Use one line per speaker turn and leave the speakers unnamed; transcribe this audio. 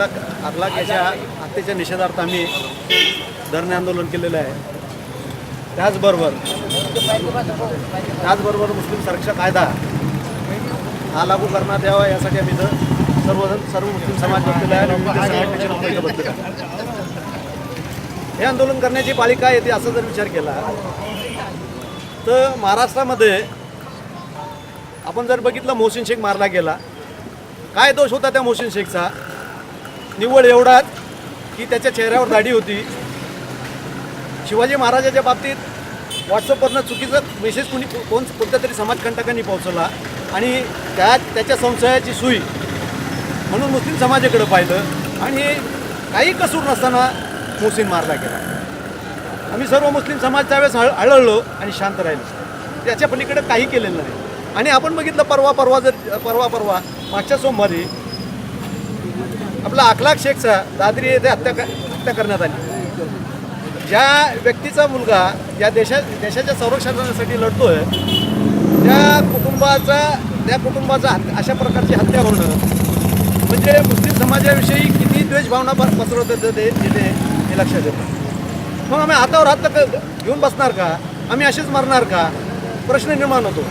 अखलाक याच्या हत्येच्या निषेधार्थ आम्ही धरणे आंदोलन केलेलं आहे. त्याचबरोबर त्याचबरोबर मुस्लिम सुरक्षा कायदा हा लागू करण्यात यावा यासाठी आम्ही इथं सर्वजण सर्व मुस्लिम समाज बसलेला आहे आणि विविध संघटनेचे लोक इथं बसलेले हे आंदोलन करण्याची पालिका येते असा जर विचार केला तर महाराष्ट्रामध्ये आपण जर बघितलं मोहसिन शेख मारला गेला काय दोष होता त्या मोहसिन शेखचा? निव्वळ एवढाच की त्याच्या चेहऱ्यावर दाढी होती. शिवाजी महाराजाच्या बाबतीत व्हॉट्सअपवरनं चुकीचं मेसेज कुणी कोण कोणत्या तरी समाजकंटकांनी पोहोचवला आणि त्या त्याच्या संशयाची सुई. म्हणून मुस्लिम समाजाकडे पाहिलं आणि काही कसूर नसताना मोहसिन मारला गेला. आम्ही सर्व मुस्लिम समाज त्यावेळेस हळ हळहळलो आणि शांत राहिलो. त्याच्या पलीकडे काही केलेलं नाही. आणि आपण बघितलं परवा परवा जर परवा परवा मागच्या सोमवारी आपला अखलाक शेखचा दादरी येथे हत्या हत्या करण्यात आली. ज्या व्यक्तीचा मुलगा या देशा देशाच्या संरक्षणासाठी लढतोय त्या कुटुंबाचा त्या कुटुंबाचा हत्या अशा प्रकारची हत्या होणं म्हणजे मुस्लिम समाजाविषयी किती द्वेषभावना पसरवत येतं ते तिथे हे लक्षात येतं. मग आम्ही हातावर हात घेऊन बसणार का? आम्ही असेच मरणार का? प्रश्न निर्माण होतो.